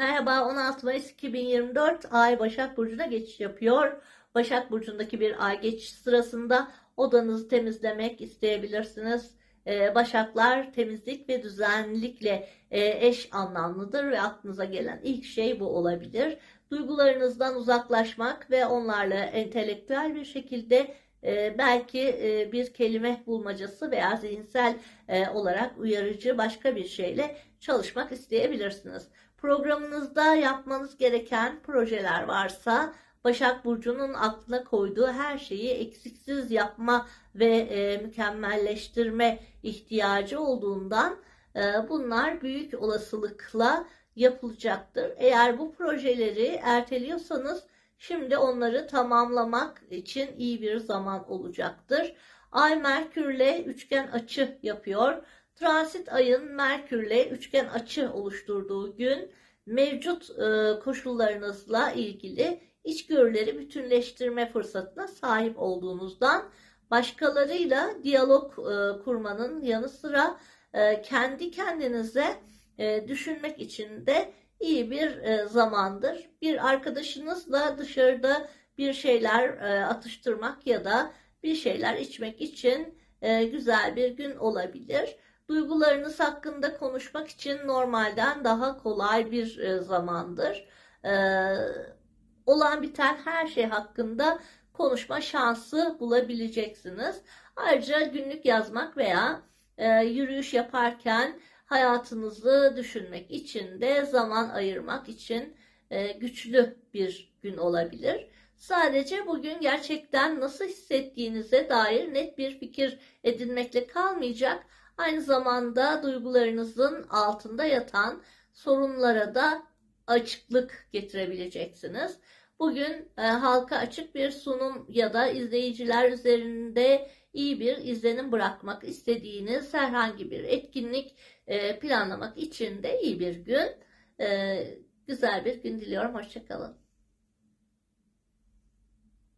Merhaba 16 Mayıs 2024 Ay Başak Burcu'na geçiş yapıyor. Başak Burcu'ndaki bir ay geçiş sırasında odanızı temizlemek isteyebilirsiniz. Ee, Başaklar temizlik ve düzenlilikle e, eş anlamlıdır ve aklınıza gelen ilk şey bu olabilir. Duygularınızdan uzaklaşmak ve onlarla entelektüel bir şekilde e, belki e, bir kelime bulmacası veya zihinsel e, olarak uyarıcı başka bir şeyle çalışmak isteyebilirsiniz. Programınızda yapmanız gereken projeler varsa Başak Burcu'nun aklına koyduğu her şeyi eksiksiz yapma ve e, mükemmelleştirme ihtiyacı olduğundan e, bunlar büyük olasılıkla yapılacaktır. Eğer bu projeleri erteliyorsanız şimdi onları tamamlamak için iyi bir zaman olacaktır. Ay Merkürle üçgen açı yapıyor. Transit ayın Merkürle üçgen açı oluşturduğu gün mevcut e, koşullarınızla ilgili içgörüleri bütünleştirme fırsatına sahip olduğunuzdan başkalarıyla diyalog e, kurmanın yanı sıra e, kendi kendinize e, düşünmek için de iyi bir e, zamandır. Bir arkadaşınızla dışarıda bir şeyler e, atıştırmak ya da bir şeyler içmek için e, güzel bir gün olabilir. Duygularınız hakkında konuşmak için normalden daha kolay bir e, zamandır. E, olan biten her şey hakkında konuşma şansı bulabileceksiniz. Ayrıca günlük yazmak veya e, yürüyüş yaparken hayatınızı düşünmek için de zaman ayırmak için e, güçlü bir gün olabilir. Sadece bugün gerçekten nasıl hissettiğinize dair net bir fikir edinmekle kalmayacak. Aynı zamanda duygularınızın altında yatan sorunlara da açıklık getirebileceksiniz. Bugün e, halka açık bir sunum ya da izleyiciler üzerinde iyi bir izlenim bırakmak istediğiniz herhangi bir etkinlik e, planlamak için de iyi bir gün. E, güzel bir gün diliyorum. Hoşçakalın.